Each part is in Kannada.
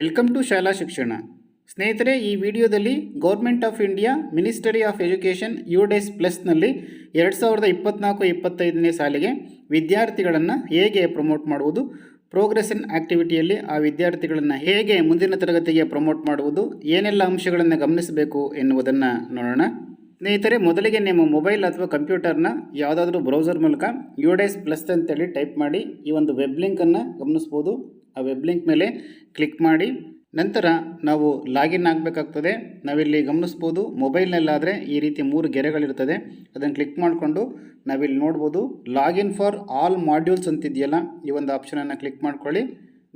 ವೆಲ್ಕಮ್ ಟು ಶಾಲಾ ಶಿಕ್ಷಣ ಸ್ನೇಹಿತರೆ, ಈ ವಿಡಿಯೋದಲ್ಲಿ government of India ministry of education U DISE ಪ್ಲಸ್ನಲ್ಲಿ ಎರಡು ಸಾವಿರದ ಇಪ್ಪತ್ನಾಲ್ಕು ಇಪ್ಪತ್ತೈದನೇ ಸಾಲಿಗೆ ವಿದ್ಯಾರ್ಥಿಗಳನ್ನು ಹೇಗೆ ಪ್ರಮೋಟ್ ಮಾಡುವುದು ಪ್ರೋಗ್ರೆಷನ್ ಆ್ಯಕ್ಟಿವಿಟಿಯಲ್ಲಿ ಆ ವಿದ್ಯಾರ್ಥಿಗಳನ್ನು ಹೇಗೆ ಮುಂದಿನ ತರಗತಿಗೆ ಪ್ರಮೋಟ್ ಮಾಡುವುದು, ಏನೆಲ್ಲ ಅಂಶಗಳನ್ನು ಗಮನಿಸಬೇಕು ಎನ್ನುವುದನ್ನು ನೋಡೋಣ. ಸ್ನೇಹಿತರೆ, ಮೊದಲಿಗೆ ನಿಮ್ಮ ಮೊಬೈಲ್ ಅಥವಾ ಕಂಪ್ಯೂಟರ್ನ ಯಾವುದಾದ್ರೂ ಬ್ರೌಸರ್ ಮೂಲಕ ಯು ಡೇಸ್ ಪ್ಲಸ್ ಅಂತೇಳಿ ಟೈಪ್ ಮಾಡಿ ಈ ಒಂದು ವೆಬ್ ಲಿಂಕನ್ನು ಗಮನಿಸ್ಬೋದು. ಆ ವೆಬ್ ಲಿಂಕ್ ಮೇಲೆ ಕ್ಲಿಕ್ ಮಾಡಿ, ನಂತರ ನಾವು ಲಾಗಿನ್ ಆಗಬೇಕಾಗ್ತದೆ. ನಾವಿಲ್ಲಿ ಗಮನಿಸ್ಬೋದು ಮೊಬೈಲ್ನಲ್ಲಾದರೆ ಈ ರೀತಿ ಮೂರು ಗೆರೆಗಳಿರ್ತದೆ. ಅದನ್ನು ಕ್ಲಿಕ್ ಮಾಡಿಕೊಂಡು ನಾವಿಲ್ಲಿ ನೋಡ್ಬೋದು ಲಾಗಿನ್ ಫಾರ್ ಆಲ್ ಮಾಡ್ಯೂಲ್ಸ್ ಅಂತಿದೆಯಲ್ಲ, ಈ ಒಂದು ಆಪ್ಷನನ್ನು ಕ್ಲಿಕ್ ಮಾಡ್ಕೊಳ್ಳಿ.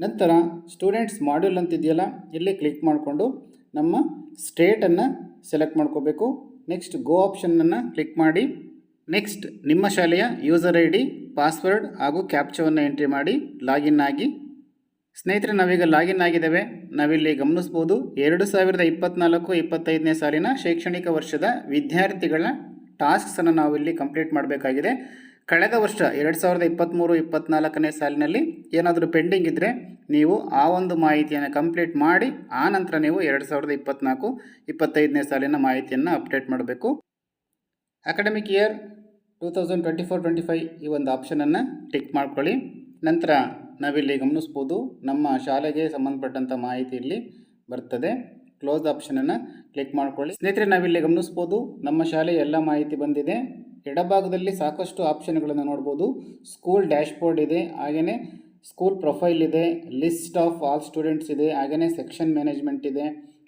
ನಂತರ ಸ್ಟೂಡೆಂಟ್ಸ್ ಮಾಡ್ಯೂಲ್ ಅಂತಿದೆಯಲ್ಲ, ಇಲ್ಲಿ ಕ್ಲಿಕ್ ಮಾಡಿಕೊಂಡು ನಮ್ಮ ಸ್ಟೇಟನ್ನು ಸೆಲೆಕ್ಟ್ ಮಾಡ್ಕೋಬೇಕು. ನೆಕ್ಸ್ಟ್ ಗೋ ಆಪ್ಷನನ್ನು ಕ್ಲಿಕ್ ಮಾಡಿ. ನೆಕ್ಸ್ಟ್ ನಿಮ್ಮ ಶಾಲೆಯ ಯೂಸರ್ ಐ ಡಿ ಪಾಸ್ವರ್ಡ್ ಹಾಗೂ ಕ್ಯಾಪ್ಚವನ್ನು ಎಂಟ್ರಿ ಮಾಡಿ ಲಾಗಿನ್ ಆಗಿ. ಸ್ನೇಹಿತರೆ, ನಾವೀಗ ಲಾಗಿನ್ ಆಗಿದ್ದೇವೆ. ನಾವಿಲ್ಲಿ ಗಮನಿಸ್ಬೋದು ಎರಡು ಸಾವಿರದ ಇಪ್ಪತ್ತ್ನಾಲ್ಕು ಇಪ್ಪತ್ತೈದನೇ ಸಾಲಿನ ಶೈಕ್ಷಣಿಕ ವರ್ಷದ ವಿದ್ಯಾರ್ಥಿಗಳ ಟಾಸ್ಕ್ಸನ್ನು ನಾವಿಲ್ಲಿ ಕಂಪ್ಲೀಟ್ ಮಾಡಬೇಕಾಗಿದೆ. ಕಳೆದ ವರ್ಷ, ಎರಡು ಸಾವಿರದ ಇಪ್ಪತ್ತ್ಮೂರು ಇಪ್ಪತ್ತ್ನಾಲ್ಕನೇ ಸಾಲಿನಲ್ಲಿ ಏನಾದರೂ ಪೆಂಡಿಂಗ್ ಇದ್ದರೆ ನೀವು ಆ ಒಂದು ಮಾಹಿತಿಯನ್ನು ಕಂಪ್ಲೀಟ್ ಮಾಡಿ, ಆ ನಂತರ ನೀವು ಎರಡು ಸಾವಿರದ ಇಪ್ಪತ್ತ್ನಾಲ್ಕು ಇಪ್ಪತ್ತೈದನೇ ಸಾಲಿನ ಮಾಹಿತಿಯನ್ನು ಅಪ್ಡೇಟ್ ಮಾಡಬೇಕು. Academic year two thousand twenty four, twenty five ಈ ಒಂದು ಆಪ್ಷನನ್ನು ಟಿಕ್ ಮಾಡ್ಕೊಳ್ಳಿ. ನಂತರ ನಾವಿಲ್ಲಿ ಗಮನಿಸ್ಬೋದು ನಮ್ಮ ಶಾಲೆಗೆ ಸಂಬಂಧಪಟ್ಟಂಥ ಮಾಹಿತಿ ಇಲ್ಲಿ ಬರ್ತದೆ. ಕ್ಲೋಸ್ ಆಪ್ಷನನ್ನು ಕ್ಲಿಕ್ ಮಾಡ್ಕೊಳ್ಳಿ. ಸ್ನೇಹಿತರೆ, ನಾವಿಲ್ಲಿ ಗಮನಿಸ್ಬೋದು ನಮ್ಮ ಶಾಲೆಯ ಎಲ್ಲ ಮಾಹಿತಿ ಬಂದಿದೆ. ಎಡಭಾಗದಲ್ಲಿ ಸಾಕಷ್ಟು ಆಪ್ಷನ್ಗಳನ್ನು ನೋಡ್ಬೋದು. ಸ್ಕೂಲ್ ಡ್ಯಾಶ್ಬೋರ್ಡ್ ಇದೆ ಹಾಗೆಯೇ ಸ್ಕೂಲ್ ಪ್ರೊಫೈಲ್ ಇದೆ ಲಿಸ್ಟ್ ಆಫ್ ಆಲ್ ಸ್ಟೂಡೆಂಟ್ಸ್ ಇದೆ ಹಾಗೆಯೇ ಸೆಕ್ಷನ್ ಮ್ಯಾನೇಜ್ಮೆಂಟ್ ಇದೆ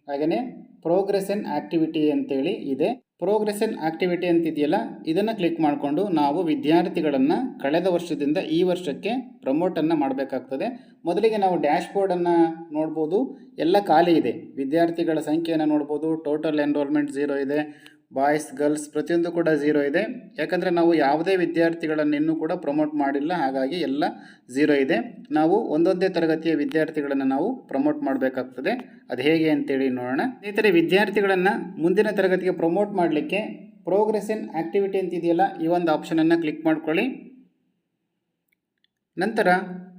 ಹಾಗೆಯೇ ಪ್ರೋಗ್ರೆಸ್ ಆ್ಯಂಡ್ ಆ್ಯಕ್ಟಿವಿಟಿ ಅಂತೇಳಿ ಇದೆ. ಪ್ರೋಗ್ರೆಸನ್ ಆ್ಯಕ್ಟಿವಿಟಿ ಅಂತಿದೆಯಲ್ಲ, ಇದನ್ನು ಕ್ಲಿಕ್ ಮಾಡಿಕೊಂಡು ನಾವು ವಿದ್ಯಾರ್ಥಿಗಳನ್ನು ಕಳೆದ ವರ್ಷದಿಂದ ಈ ವರ್ಷಕ್ಕೆ ಪ್ರಮೋಟನ್ನು ಮಾಡಬೇಕಾಗ್ತದೆ. ಮೊದಲಿಗೆ ನಾವು ಡ್ಯಾಶ್ಬೋರ್ಡನ್ನು ನೋಡ್ಬೋದು. ಎಲ್ಲ ಖಾಲಿ ಇದೆ. ವಿದ್ಯಾರ್ಥಿಗಳ ಸಂಖ್ಯೆಯನ್ನು ನೋಡ್ಬೋದು. ಟೋಟಲ್ ಎನ್ರೋಲ್ಮೆಂಟ್ ಝೀರೋ ಇದೆ. ಬಾಯ್ಸ್, ಗರ್ಲ್ಸ್ ಪ್ರತಿಯೊಂದು ಕೂಡ ಝೀರೋ ಇದೆ. ಯಾಕಂದರೆ ನಾವು ಯಾವುದೇ ವಿದ್ಯಾರ್ಥಿಗಳನ್ನು ಇನ್ನೂ ಕೂಡ ಪ್ರಮೋಟ್ ಮಾಡಿಲ್ಲ, ಹಾಗಾಗಿ ಎಲ್ಲ ಝೀರೋ ಇದೆ. ನಾವು ಒಂದೊಂದೇ ತರಗತಿಯ ವಿದ್ಯಾರ್ಥಿಗಳನ್ನು ನಾವು ಪ್ರಮೋಟ್ ಮಾಡಬೇಕಾಗ್ತದೆ. ಅದು ಹೇಗೆ ಅಂತೇಳಿ ನೋಡೋಣ. ಸ್ನೇಹಿತರೆ, ವಿದ್ಯಾರ್ಥಿಗಳನ್ನು ಮುಂದಿನ ತರಗತಿಗೆ ಪ್ರಮೋಟ್ ಮಾಡಲಿಕ್ಕೆ ಪ್ರೋಗ್ರೆಷನ್ ಆ್ಯಕ್ಟಿವಿಟಿ ಅಂತಿದೆಯಲ್ಲ, ಈ ಒಂದು ಆಪ್ಷನನ್ನು ಕ್ಲಿಕ್ ಮಾಡ್ಕೊಳ್ಳಿ. ನಂತರ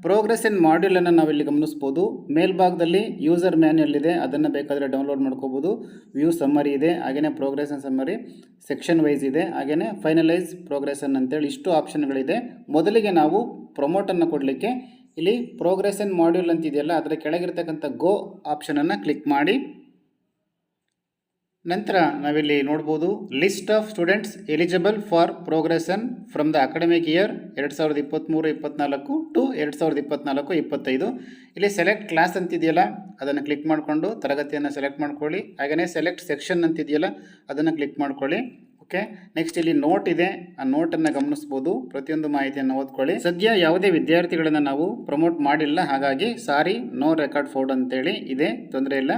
ಪ್ರೋಗ್ರೆಷನ್ ಮಾಡ್ಯೂಲನ್ನು ನಾವಿಲ್ಲಿ ಗಮನಿಸ್ಬೋದು. ಮೇಲ್ಭಾಗದಲ್ಲಿ ಯೂಸರ್ ಮ್ಯಾನ್ಯಲ್ ಇದೆ, ಅದನ್ನು ಬೇಕಾದರೆ ಡೌನ್ಲೋಡ್ ಮಾಡ್ಕೋಬೋದು. ವ್ಯೂ ಸಮ್ಮರಿ ಇದೆ ಹಾಗೆಯೇ ಪ್ರೋಗ್ರೆಷನ್ ಸಮ್ಮರಿ ಸೆಕ್ಷನ್ ವೈಸ್ ಇದೆ ಹಾಗೆಯೇ ಫೈನಲೈಸ್ ಪ್ರೋಗ್ರೆಸನ್ ಅಂತೇಳಿ ಇಷ್ಟು ಆಪ್ಷನ್ಗಳಿದೆ ಮೊದಲಿಗೆ ನಾವು ಪ್ರೊಮೋಟನ್ನು ಕೊಡಲಿಕ್ಕೆ ಇಲ್ಲಿ ಪ್ರೋಗ್ರೆಷನ್ ಮಾಡ್ಯೂಲ್ ಅಂತಿದೆಯಲ್ಲ ಅದರ ಕೆಳಗಿರ್ತಕ್ಕಂಥ ಗೋ ಆಪ್ಷನನ್ನು ಕ್ಲಿಕ್ ಮಾಡಿ. ನಂತರ ನಾವಿಲ್ಲಿ ನೋಡ್ಬೋದು list of students eligible for progression from the academic year ಎರಡು ಸಾವಿರದ ಇಪ್ಪತ್ತ್ಮೂರು ಇಪ್ಪತ್ತ್ನಾಲ್ಕು ಟು ಎರಡು ಸಾವಿರದ ಇಪ್ಪತ್ತ್ನಾಲ್ಕು ಇಪ್ಪತ್ತೈದು. ಇಲ್ಲಿ ಸೆಲೆಕ್ಟ್ ಕ್ಲಾಸ್ ಅಂತಿದೆಯಲ್ಲ, ಅದನ್ನು ಕ್ಲಿಕ್ ಮಾಡಿಕೊಂಡು ತರಗತಿಯನ್ನು ಸೆಲೆಕ್ಟ್ ಮಾಡ್ಕೊಳ್ಳಿ. ಹಾಗೆಯೇ ಸೆಲೆಕ್ಟ್ ಸೆಕ್ಷನ್ ಅಂತಿದೆಯಲ್ಲ, ಅದನ್ನು ಕ್ಲಿಕ್ ಮಾಡ್ಕೊಳ್ಳಿ. ಓಕೆ? ನೆಕ್ಸ್ಟ್ ಇಲ್ಲಿ ನೋಟ್ ಇದೆ. ಆ ನೋಟನ್ನು ಗಮನಿಸ್ಬೋದು. ಪ್ರತಿಯೊಂದು ಮಾಹಿತಿಯನ್ನು ಓದ್ಕೊಳ್ಳಿ. ಸದ್ಯ ಯಾವುದೇ ವಿದ್ಯಾರ್ಥಿಗಳನ್ನು ನಾವು ಪ್ರಮೋಟ್ ಮಾಡಿಲ್ಲ. ಹಾಗಾಗಿ ಸಾರಿ, ನೋ ರೆಕಾರ್ಡ್ ಫೋರ್ಡ್ ಅಂತೇಳಿ ಇದೆ. ತೊಂದರೆ ಇಲ್ಲ.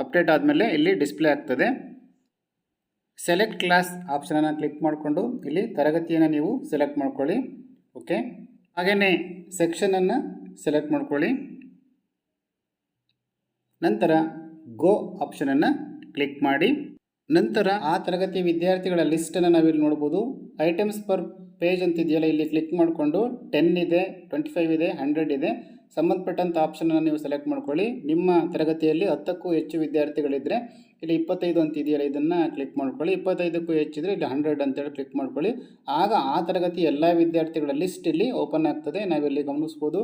ಅಪ್ಡೇಟ್ ಆದಮೇಲೆ ಇಲ್ಲಿ ಡಿಸ್ಪ್ಲೇ ಆಗ್ತದೆ. ಸೆಲೆಕ್ಟ್ ಕ್ಲಾಸ್ ಆಪ್ಷನನ್ನು ಕ್ಲಿಕ್ ಮಾಡಿಕೊಂಡು ಇಲ್ಲಿ ತರಗತಿಯನ್ನು ನೀವು ಸೆಲೆಕ್ಟ್ ಮಾಡ್ಕೊಳ್ಳಿ. ಓಕೆ ಹಾಗೆಯೇ ಸೆಕ್ಷನನ್ನು ಸೆಲೆಕ್ಟ್ ಮಾಡ್ಕೊಳ್ಳಿ. ನಂತರ ಗೋ ಆಪ್ಷನನ್ನು ಕ್ಲಿಕ್ ಮಾಡಿ. ನಂತರ ಆ ತರಗತಿ ವಿದ್ಯಾರ್ಥಿಗಳ ಲಿಸ್ಟನ್ನು ನಾವಿಲ್ಲಿ ನೋಡ್ಬೋದು. ಐಟಮ್ಸ್ ಪರ್ ಪೇಜ್ ಅಂತಿದೆಯಲ್ಲ, ಇಲ್ಲಿ ಕ್ಲಿಕ್ ಮಾಡಿಕೊಂಡು ಟೆನ್ ಇದೆ ಟ್ವೆಂಟಿ ಫೈವ್ ಇದೆ ಹಂಡ್ರೆಡ್ ಇದೆ. ಸಂಬಂಧಪಟ್ಟಂಥ ಆಪ್ಷನನ್ನು ನೀವು ಸೆಲೆಕ್ಟ್ ಮಾಡ್ಕೊಳ್ಳಿ. ನಿಮ್ಮ ತರಗತಿಯಲ್ಲಿ ಹತ್ತಕ್ಕೂ ಹೆಚ್ಚು ವಿದ್ಯಾರ್ಥಿಗಳಿದ್ದರೆ ಇಲ್ಲಿ ಇಪ್ಪತ್ತೈದು ಅಂತ ಇದೆಯಲ್ಲ ಇದನ್ನು ಕ್ಲಿಕ್ ಮಾಡ್ಕೊಳ್ಳಿ. ಇಪ್ಪತ್ತೈದಕ್ಕೂ ಹೆಚ್ಚಿದ್ರೆ ಇಲ್ಲಿ ಹಂಡ್ರೆಡ್ ಅಂತೇಳಿ ಕ್ಲಿಕ್ ಮಾಡ್ಕೊಳ್ಳಿ. ಆಗ ಆ ತರಗತಿ ಎಲ್ಲ ವಿದ್ಯಾರ್ಥಿಗಳ ಲಿಸ್ಟ್ ಇಲ್ಲಿ ಓಪನ್ ಆಗ್ತದೆ. ನಾವಿಲ್ಲಿ ಗಮನಿಸ್ಬೋದು.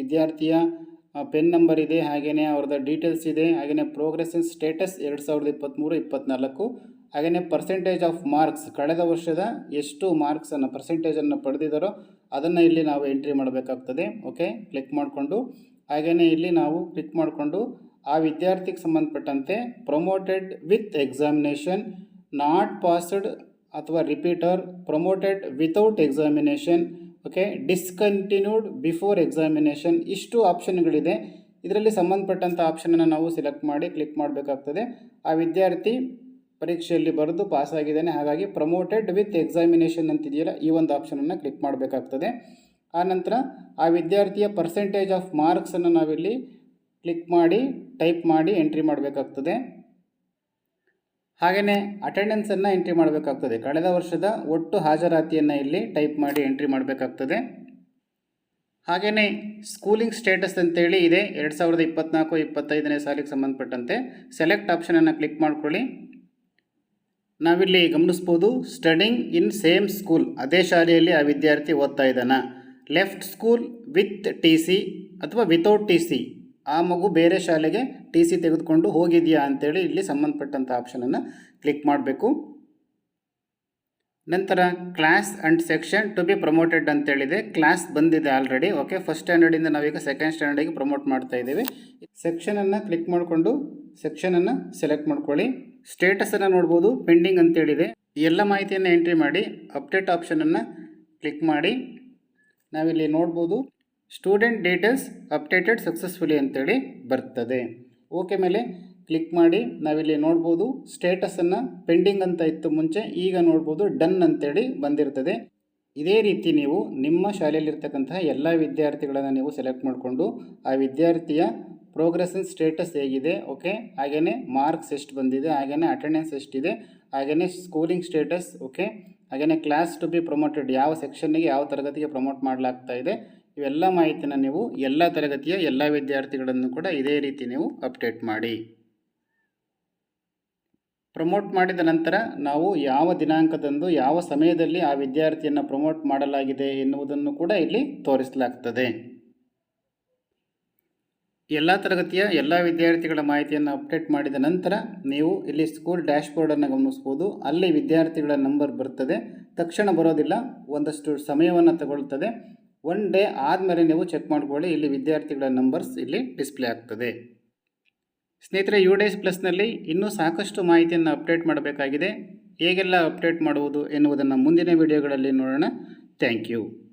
ವಿದ್ಯಾರ್ಥಿಯ ಪೆನ್ ನಂಬರ್ ಇದೆ ಹಾಗೆಯೇ ಅವ್ರದ್ದು ಡೀಟೇಲ್ಸ್ ಇದೆ ಹಾಗೆಯೇ ಪ್ರೋಗ್ರೆಷನ್ ಸ್ಟೇಟಸ್ ಎರಡು ಸಾವಿರದ ಇಪ್ಪತ್ತ್ಮೂರು ಇಪ್ಪತ್ತ್ನಾಲ್ಕು ಹಾಗೆಯೇ ಪರ್ಸೆಂಟೇಜ್ ಆಫ್ ಮಾರ್ಕ್ಸ್ ಕಳೆದ ವರ್ಷದ ಎಷ್ಟು ಮಾರ್ಕ್ಸನ್ನು ಪರ್ಸೆಂಟೇಜನ್ನು ಪಡೆದಿದ್ದಾರೋ ಅದನ್ನು ಇಲ್ಲಿ ನಾವು ಎಂಟ್ರಿ ಮಾಡಬೇಕಾಗ್ತದೆ. ಓಕೆ ಕ್ಲಿಕ್ ಮಾಡಿಕೊಂಡು. ಹಾಗೆಯೇ ಇಲ್ಲಿ ನಾವು ಕ್ಲಿಕ್ ಮಾಡಿಕೊಂಡು ಆ ವಿದ್ಯಾರ್ಥಿಗೆ ಸಂಬಂಧಪಟ್ಟಂತೆ promoted with examination not passed ಅಥವಾ repeater promoted without examination okay discontinued before examination ಇಷ್ಟು ಆಪ್ಷನ್ಗಳಿದೆ ಇದರಲ್ಲಿ ಸಂಬಂಧಪಟ್ಟಂಥ ಆಪ್ಷನನ್ನು ನಾವು ಸೆಲೆಕ್ಟ್ ಮಾಡಿ ಕ್ಲಿಕ್ ಮಾಡಬೇಕಾಗ್ತದೆ. ಆ ವಿದ್ಯಾರ್ಥಿ ಪರೀಕ್ಷೆಯಲ್ಲಿ ಬರೆದು ಪಾಸ್ ಆಗಿದ್ದಾನೆ. ಹಾಗಾಗಿ ಪ್ರಮೋಟೆಡ್ ವಿತ್ ಎಕ್ಸಾಮಿನೇಷನ್ ಅಂತಿದೆಯಲ್ಲ, ಈ ಒಂದು ಆಪ್ಷನನ್ನು ಕ್ಲಿಕ್ ಮಾಡಬೇಕಾಗ್ತದೆ. ಆನಂತರ ಆ ವಿದ್ಯಾರ್ಥಿಯ ಪರ್ಸೆಂಟೇಜ್ ಆಫ್ ಮಾರ್ಕ್ಸನ್ನು ನಾವಿಲ್ಲಿ ಕ್ಲಿಕ್ ಮಾಡಿ ಟೈಪ್ ಮಾಡಿ ಎಂಟ್ರಿ ಮಾಡಬೇಕಾಗ್ತದೆ. ಹಾಗೆಯೇ ಅಟೆಂಡೆನ್ಸನ್ನು ಎಂಟ್ರಿ ಮಾಡಬೇಕಾಗ್ತದೆ. ಕಳೆದ ವರ್ಷದ ಒಟ್ಟು ಹಾಜರಾತಿಯನ್ನು ಇಲ್ಲಿ ಟೈಪ್ ಮಾಡಿ ಎಂಟ್ರಿ ಮಾಡಬೇಕಾಗ್ತದೆ. ಹಾಗೆಯೇ ಸ್ಕೂಲಿಂಗ್ ಸ್ಟೇಟಸ್ ಅಂತೇಳಿ ಇದೆ. ಎರಡು ಸಾವಿರದ ಇಪ್ಪತ್ನಾಲ್ಕು, ಇಪ್ಪತ್ತೈದನೇ ಸಾಲಿಗೆ ಸಂಬಂಧಪಟ್ಟಂತೆ ಸೆಲೆಕ್ಟ್ ಆಪ್ಷನನ್ನು ಕ್ಲಿಕ್ ಮಾಡ್ಕೊಳ್ಳಿ. ನಾವಿಲ್ಲಿ ಗಮನಿಸ್ಬೋದು ಸ್ಟಡಿಂಗ್ ಇನ್ ಸೇಮ್ ಸ್ಕೂಲ್ ಅದೇ ಶಾಲೆಯಲ್ಲಿ ಆ ವಿದ್ಯಾರ್ಥಿ ಓದ್ತಾ ಇದ್ದಾನ. Left school with T C ಅಥವಾ ವಿತೌಟ್ ಟಿ ಸಿ ಆ ಮಗು ಬೇರೆ ಶಾಲೆಗೆ ಟಿ ಸಿ ತೆಗೆದುಕೊಂಡು ಹೋಗಿದೆಯಾ ಅಂತೇಳಿ ಇಲ್ಲಿ ಸಂಬಂಧಪಟ್ಟಂಥ ಆಪ್ಷನನ್ನು ಕ್ಲಿಕ್ ಮಾಡಬೇಕು. ನಂತರ class and section to be promoted ಅಂತೇಳಿದೆ. Class ಬಂದಿದೆ ಆಲ್ರೆಡಿ ಓಕೆ ಫಸ್ಟ್ ಸ್ಟ್ಯಾಂಡರ್ಡಿಂದ ನಾವೀಗ ಸೆಕೆಂಡ್ ಸ್ಟ್ಯಾಂಡರ್ಡಿಗೆ ಪ್ರಮೋಟ್ ಮಾಡ್ತಾ ಇದ್ದೀವಿ. ಸೆಕ್ಷನನ್ನು ಕ್ಲಿಕ್ ಮಾಡಿಕೊಂಡು ಸೆಕ್ಷನನ್ನು ಸೆಲೆಕ್ಟ್ ಮಾಡ್ಕೊಳ್ಳಿ. ಸ್ಟೇಟಸನ್ನು ನೋಡ್ಬೋದು, ಪೆಂಡಿಂಗ್ ಅಂತೇಳಿದೆ ಎಲ್ಲ ಮಾಹಿತಿಯನ್ನು ಎಂಟ್ರಿ ಮಾಡಿ, ಅಪ್ಡೇಟ್ ಆಪ್ಷನನ್ನು ಕ್ಲಿಕ್ ಮಾಡಿ. ನಾವಿಲ್ಲಿ ನೋಡ್ಬೋದು, ಸ್ಟೂಡೆಂಟ್ ಡೀಟೇಲ್ಸ್ ಅಪ್ಡೇಟೆಡ್ ಸಕ್ಸಸ್ಫುಲಿ ಅಂತೇಳಿ ಬರ್ತದೆ. ಓಕೆ ಮೇಲೆ ಕ್ಲಿಕ್ ಮಾಡಿ, ನಾವಿಲ್ಲಿ ನೋಡ್ಬೋದು ಸ್ಟೇಟಸನ್ನು ಪೆಂಡಿಂಗ್ ಅಂತ ಇತ್ತು ಮುಂಚೆ, ಈಗ ನೋಡ್ಬೋದು ಡನ್ ಅಂತೇಳಿ ಬಂದಿರ್ತದೆ. ಇದೇ ರೀತಿ ನೀವು ನಿಮ್ಮ ಶಾಲೆಯಲ್ಲಿರ್ತಕ್ಕಂತಹ ಎಲ್ಲ ವಿದ್ಯಾರ್ಥಿಗಳನ್ನು ನೀವು ಸೆಲೆಕ್ಟ್ ಮಾಡಿಕೊಂಡು ಆ ವಿದ್ಯಾರ್ಥಿಯ ಪ್ರೋಗ್ರೆಸ್ಸಿನ ಸ್ಟೇಟಸ್ ಹೇಗಿದೆ ಓಕೆ ಹಾಗೆಯೇ ಮಾರ್ಕ್ಸ್ ಎಷ್ಟು ಬಂದಿದೆ ಹಾಗೆಯೇ ಅಟೆಂಡೆನ್ಸ್ ಎಷ್ಟಿದೆ ಹಾಗೆಯೇ ಸ್ಕೂಲಿಂಗ್ ಸ್ಟೇಟಸ್ ಓಕೆ ಹಾಗೆಯೇ ಕ್ಲಾಸ್ ಟು ಬಿ ಪ್ರಮೋಟೆಡ್ ಯಾವ ಸೆಕ್ಷನ್ನಿಗೆ ಯಾವ ತರಗತಿಗೆ ಪ್ರಮೋಟ್ ಮಾಡಲಾಗ್ತಾ ಇದೆ, ಇವೆಲ್ಲ ಮಾಹಿತಿನ ನೀವು ಎಲ್ಲ ತರಗತಿಯ ಎಲ್ಲ ವಿದ್ಯಾರ್ಥಿಗಳನ್ನು ಕೂಡ ಇದೇ ರೀತಿ ನೀವು ಅಪ್ಡೇಟ್ ಮಾಡಿ. ಪ್ರಮೋಟ್ ಮಾಡಿದ ನಂತರ ನಾವು ಯಾವ ದಿನಾಂಕದಂದು ಯಾವ ಸಮಯದಲ್ಲಿ ಆ ವಿದ್ಯಾರ್ಥಿಯನ್ನು ಪ್ರಮೋಟ್ ಮಾಡಲಾಗಿದೆ ಎನ್ನುವುದನ್ನು ಕೂಡ ಇಲ್ಲಿ ತೋರಿಸಲಾಗ್ತದೆ. ಎಲ್ಲ ತರಗತಿಯ ಎಲ್ಲ ವಿದ್ಯಾರ್ಥಿಗಳ ಮಾಹಿತಿಯನ್ನು ಅಪ್ಡೇಟ್ ಮಾಡಿದ ನಂತರ ನೀವು ಇಲ್ಲಿ ಸ್ಕೂಲ್ ಡ್ಯಾಶ್ಬೋರ್ಡನ್ನು ಗಮನಿಸ್ಬೋದು. ಅಲ್ಲಿ ವಿದ್ಯಾರ್ಥಿಗಳ ನಂಬರ್ ಬರ್ತದೆ. ತಕ್ಷಣ ಬರೋದಿಲ್ಲ. ಒಂದಷ್ಟು ಸಮಯವನ್ನು ತಗೊಳ್ತದೆ. ಒನ್ ಡೇ ಆದಮೇಲೆ ನೀವು ಚೆಕ್ ಮಾಡಿಕೊಳ್ಳಿ. ಇಲ್ಲಿ ವಿದ್ಯಾರ್ಥಿಗಳ ನಂಬರ್ಸ್ ಇಲ್ಲಿ ಡಿಸ್ಪ್ಲೇ ಆಗ್ತದೆ. ಸ್ನೇಹಿತರೆ ಯು ಡೇಸ್ ಪ್ಲಸ್ನಲ್ಲಿ ಇನ್ನೂ ಸಾಕಷ್ಟು ಮಾಹಿತಿಯನ್ನು ಅಪ್ಡೇಟ್ ಮಾಡಬೇಕಾಗಿದೆ. ಹೇಗೆಲ್ಲ ಅಪ್ಡೇಟ್ ಮಾಡುವುದು ಎನ್ನುವುದನ್ನು ಮುಂದಿನ ವಿಡಿಯೋಗಳಲ್ಲಿ ನೋಡೋಣ. Thank you